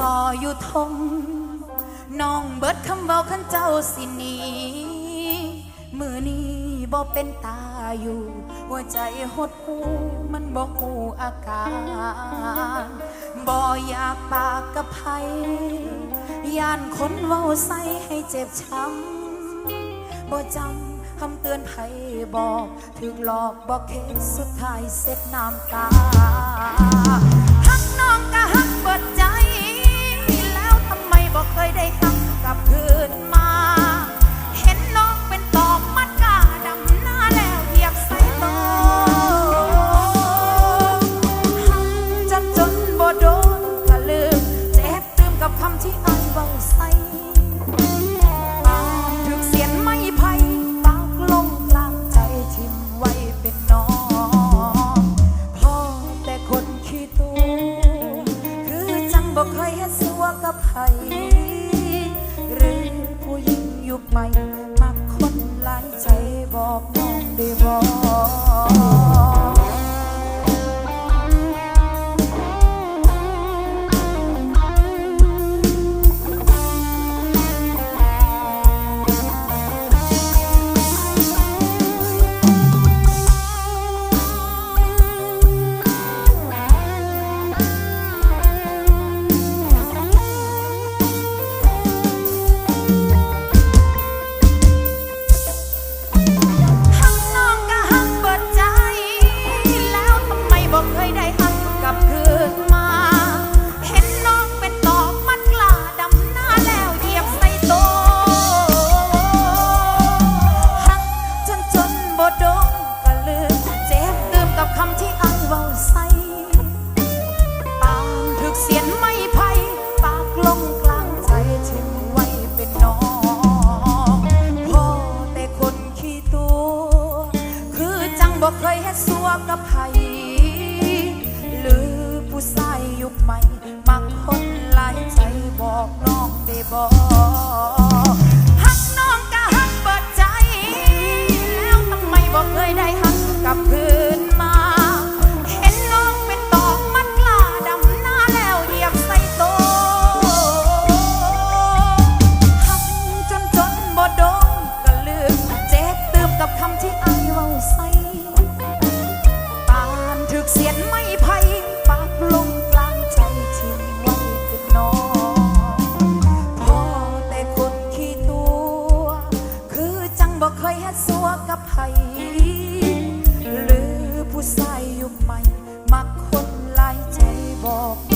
รออยู่ทนน้องเบิดคำเว้าขันเจ้าสินีมือนี้บ่เป็นตาอยู่ หัวใจหดหูมันบ่หูอาการบ่อยากปากกับไผย่านคนเว้าใส่ให้เจ็บช้ำบ่จำคำเตือนไผบอกถึกหลอกบอกเคสสุดท้ายเสร็จน้ำตา หรือผู้หญิงยุคใหม่ มักคนหลายใจบอกน้องได้บอก บอกเคยเฮ็ดสัวกับไผหรือผู้ชายยุคใหม่ มักคนหลายใจบอกน้องได้บอกฮักน้องก็ฮักเปิดใจ แล้วทำไมบอกเคยได้ฮักกับเพื่อ บอกเคยเฮ็ดสัวกับไผหรือผู้ชายยุคใหม่ มักคนหลายใจบอก